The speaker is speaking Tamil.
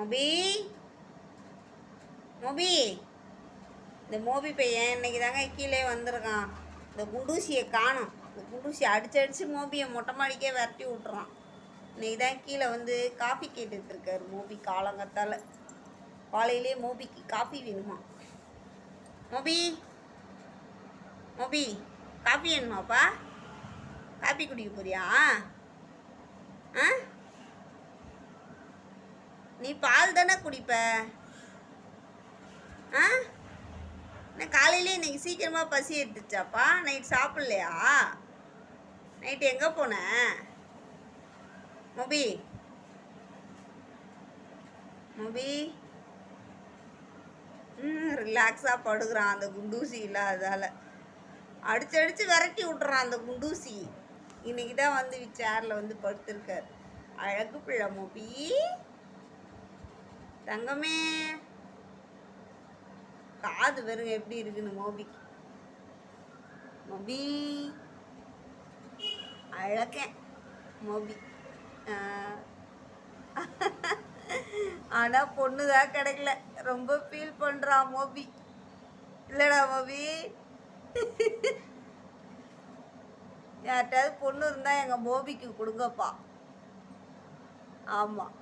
மோபி. மோபி. இந்த மோபி பையன் இன்னைக்கு தாங்க கீழே வந்திருக்கான். இந்த குண்டூசியை காணும். இந்த குண்டூசியை அடிச்சு அடிச்சு மோபியை மொட்டை மாடிக்கே விரட்டி விட்டுறான். இன்னைக்கு தான் கீழே வந்து காஃபி கேட்டுட்டு இருக்காரு மோபி காலங்கத்தால். காலையிலே மோபிக்கு காஃபி வேணுமா? மோபி. மோபி காஃபி வேணுமாப்பா? காஃபி குடிக்க போறியா? ஆ? நீ பால் தானே குடிப்ப? ஆ? நான் காலையிலே இன்னைக்கு சீக்கிரமாக பசி எடுத்துச்சாப்பா? நைட் சாப்பிட்லையா? நைட்டு எங்கே போன? மொபி. மொபி. ம் ரிலாக்ஸாக படுக்கிறான் அந்த குண்டூசி இல்லாததால். அடிச்சு அடித்து விரட்டி விட்றான் அந்த குண்டூசி. இன்னைக்கு தான் வந்து சேரில் வந்து படுத்திருக்கார். அழகு பிள்ளை மொபி. தங்கமே. காது வெறுங்க எப்படி இருக்குன்னு மோபிக்கு மோபி. அழகேன் மோபி. ஆனால் பொண்ணு தான் கிடைக்கல. ரொம்ப ஃபீல் பண்ணுறான் மோபி. இல்லைடா மோபி. யார்கிட்டயாவது பொண்ணு இருந்தால் எங்கள் மோபிக்கு கொடுங்கப்பா. ஆமாம்